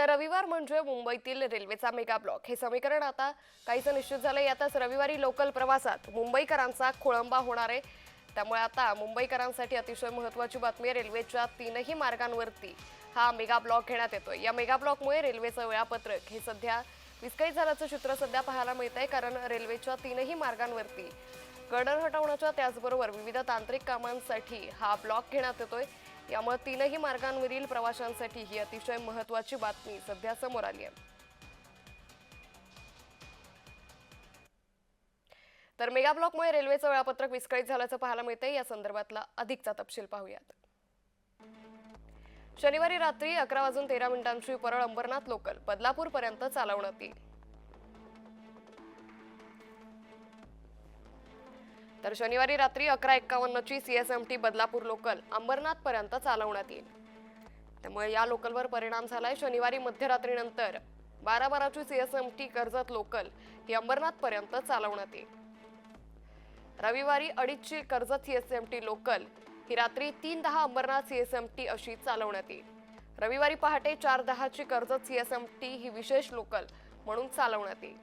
तर रविवार म्हणजे मुंबईतील रेल्वेचा मेगा ब्लॉक. हे समीकरण आता काहीसं निश्चित झालं यातच रविवारी लोकल प्रवासात मुंबईकरांचा खोळंबा होणार आहे. त्यामुळे आता मुंबईकरांसाठी अतिशय महत्त्वाची बातमी आहे. रेल्वेच्या तीनही मार्गांवरती हा मेगा ब्लॉक घेण्यात येतोय. या मेगा ब्लॉकमुळे रेल्वेचं वेळापत्रक हे सध्या विस्कळीत झाल्याचं चित्र सध्या पाहायला मिळत आहे कारण रेल्वेच्या तीनही मार्गांवरती गडर हटवण्याच्या त्याचबरोबर विविध तांत्रिक कामांसाठी हा ब्लॉक घेण्यात येतोय. यामुळे तीनही मार्गांवरील प्रवाशांसाठी ही अतिशय महत्त्वाची बातमी सध्या समोर आली आहे. तर मेगा ब्लॉकमुळे रेल्वेचं वेळापत्रक विस्कळीत झाल्याचं पाहायला मिळतंय. या संदर्भातला अधिकचा तपशील पाहूयात. शनिवारी रात्री अकरा वाजून तेरा मिनिटांची परळ अंबरनाथ लोकल बदलापूरपर्यंत चालवण्यात येईल. तर शनिवारी रात्री अकरा एक्कावन्नची सीएसएमटी बदलापूर लोकल अंबरनाथपर्यंत चालवण्यात येईल. त्यामुळे या लोकलवर परिणाम झालाय. शनिवारी मध्यरात्रीनंतर बारा बाराची सीएसएमटी कर्जत लोकल ही अंबरनाथपर्यंत चालवण्यात येईल. रविवारी अडीचची कर्जत सीएसएमटी लोकल ही रात्री तीन दहा अंबरनाथ सीएसएमटी अशी चालवण्यात येईल. रविवारी पहाटे चार दहाची कर्जत सीएसएमटी ही विशेष लोकल म्हणून चालवण्यात येईल.